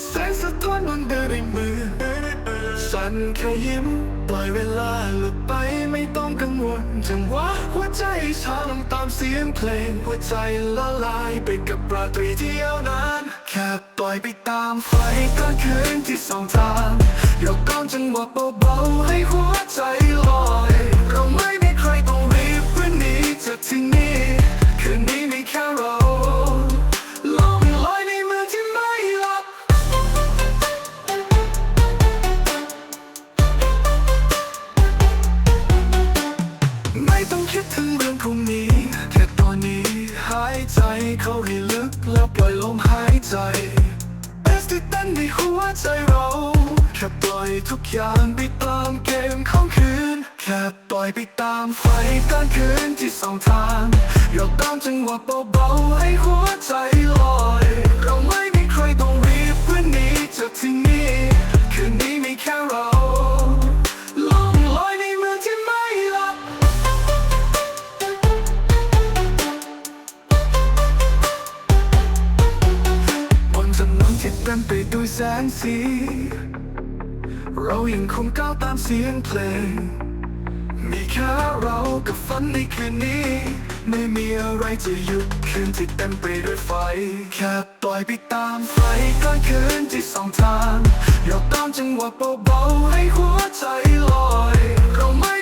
แสงสะท้อนบนเดินในมือฉันแค่ยิ้ม ปล่อยเวลาหลุดไปไม่ต้องกังวลจังหวะหัวใจช้าลงตามเสียงเพลง หัวใจละลายไปกับราตรีที่ยาวนานแค่ปล่อยไปตามไฟกลางคืนที่สองทางยกก้อนจังหวะเบาๆให้หัวใจลอย ต้องคิดถึงเรื่องพรุ่งนี้ แค่ตอนนี้หายใจเข้าให้ลึกแล้วปล่อยลมหายใจเอสที่เต้นในหัวใจเราแค่ปล่อยทุกอย่างไปตามเกมของคืน แค่ปล่อยไปตามไฟกลางคืนที่สองทางยกตามจังหวะเบาๆให้หัวใจลอยเราไม่ ที่เต็มไปด้วยแสงสี เรายังคงก้าวตามเสียงเพลง มีแค่เรากับฝันในคืนนี้ ไม่มีอะไรจะหยุดคืนที่เต็มไปด้วยไฟ แค่ปล่อยไปตามไฟกลางคืนที่สองทางยกตามจังหวะเบาๆให้หัวใจลอย เราไม่